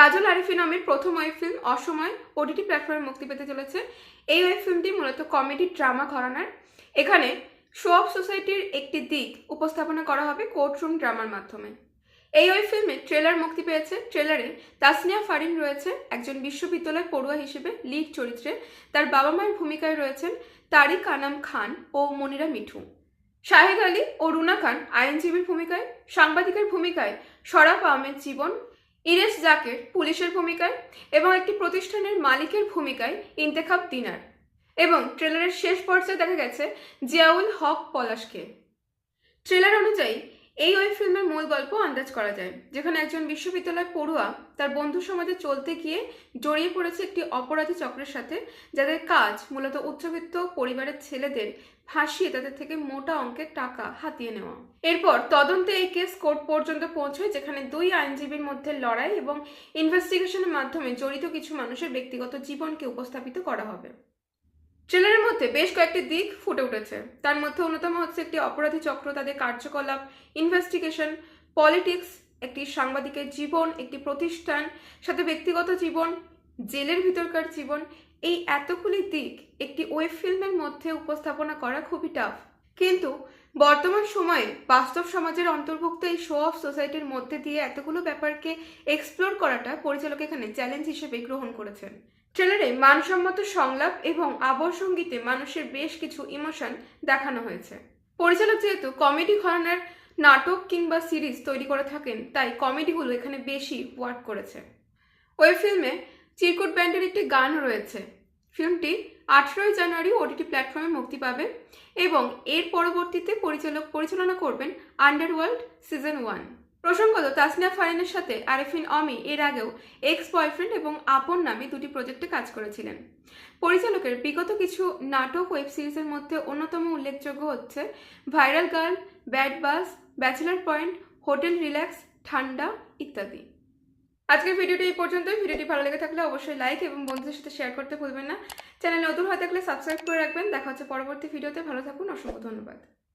কাজল আরিফিন আমির প্রথম web film অসময় OTT প্ল্যাটফর্মে মুক্তি পেতে চলেছে। এই ওয়েব ফিল্মটি মূলত কমেডি, ড্রামা ঘরানার। এখানে শো অফ সোসাইটির একটি দিক উপস্থাপনা করা হবে কোর্টরুম ড্রামার মাধ্যমে। এই ওয়েব ফিল্মে ট্রেলার মুক্তি পেয়েছে। ট্রেলারে তাসনিয়া ফারিন রয়েছে, একজন বিশ্ববিদ্যালয় পড়ুয়া হিসেবে লিড চরিত্রে। তার বাবা মায়ের ভূমিকায় রয়েছেন তারিক আনাম খান ও মনিরা মিঠু। শাহেদ আলী ও রুনা খান আইনজীবীর ভূমিকায়, সাংবাদিকের ভূমিকায় শরাফ আহমেদ জীবন ইরেশ জাকের পুলিশের ভূমিকায় এবং একটি প্রতিষ্ঠানের মালিকের ভূমিকায় ইন্তেখাব দিনার এবং ট্রেলারের শেষ পর্যায়ে দেখা গেছে জিয়াউল হক পলাশকে। ট্রেলার অনুযায়ী এই ওয়েব ফিল্মের মূল গল্প আন্দাজ করা যায়, যেখানে একজন বিশ্ববিদ্যালয় পড়ুয়া তার বন্ধু সমাজে চলতে গিয়ে জড়িয়ে পড়েছে একটি অপরাধী চক্রের সাথে, যাদের কাজ মূলত উচ্চবিত্ত পরিবারের ছেলেদের ফাঁসিয়ে তাদের থেকে মোটা অঙ্কের টাকা হাতিয়ে নেওয়া। এরপর তদন্তে এই কেস কোর্ট পর্যন্ত পৌঁছয়, যেখানে দুই আইনজীবীর মধ্যে লড়াই এবং ইনভেস্টিগেশনের মাধ্যমে জড়িত কিছু মানুষের ব্যক্তিগত জীবনকে উপস্থাপিত করা হবে। ট্রেলারের মধ্যে বেশ কয়েকটি দিক ফুটে উঠেছে। তার মধ্যে অন্যতম হচ্ছে একটি অপরাধী চক্র, তাদের কার্যকলাপ ইনভেস্টিগেশন পলিটিক্স একটি সাংবাদিকের জীবন, একটি প্রতিষ্ঠান, সাথে ব্যক্তিগত জীবন, জেলের ভিতরকার জীবন। এই এতগুলি দিক একটি ওয়েব ফিল্মের মধ্যে উপস্থাপনা করা খুবই টাফ কিন্তু বর্তমান সময়ে বাস্তব সমাজের অন্তর্ভুক্ত এই শো অফ সোসাইটির মধ্যে দিয়ে এতগুলো ব্যাপারকে এক্সপ্লোর করাটা পরিচালক এখানে চ্যালেঞ্জ হিসেবে গ্রহণ করেছেন। ট্রেলারে মানসম্মত সংলাপ এবং আবহ সঙ্গীতে মানুষের বেশ কিছু ইমোশন দেখানো হয়েছে। পরিচালক যেহেতু কমেডি ঘরানার নাটক কিংবা সিরিজ তৈরি করে থাকেন, তাই কমেডিগুলো এখানে বেশি ওয়ার্ক করেছে। ওই ফিল্মে চিরকুট ব্যান্ডের একটি গান রয়েছে। ফিল্মটি আঠেরোই জানুয়ারি ওটিটি প্ল্যাটফর্মে মুক্তি পাবে এবং এর পরবর্তীতে পরিচালক পরিচালনা করবেন আন্ডারওয়ার্ল্ড সিজন ওয়ান। প্রসঙ্গত, তাসনিয়া ফারিনের সাথে আরেফিন অমি এর আগেও এক্স বয়ফ্রেন্ড এবং আপন নামে দুটি প্রজেক্টে কাজ করেছিলেন। পরিচালকের বিগত কিছু নাটক ওয়েব সিরিজের মধ্যে অন্যতম উল্লেখযোগ্য হচ্ছে viral girl, bad boss, bachelor point, hotel relax, ঠান্ডা ইত্যাদি। আজকের ভিডিওটি এই পর্যন্তই। ভিডিওটি ভালো লেগে থাকলে অবশ্যই লাইক এবং বন্ধুদের সাথে শেয়ার করতে ভুলবেন না। চ্যানেল নতুন হয়ে থাকলে সাবস্ক্রাইব করে রাখবেন। দেখা হচ্ছে পরবর্তী ভিডিওতে। ভালো থাকুন, অসংখ্য ধন্যবাদ।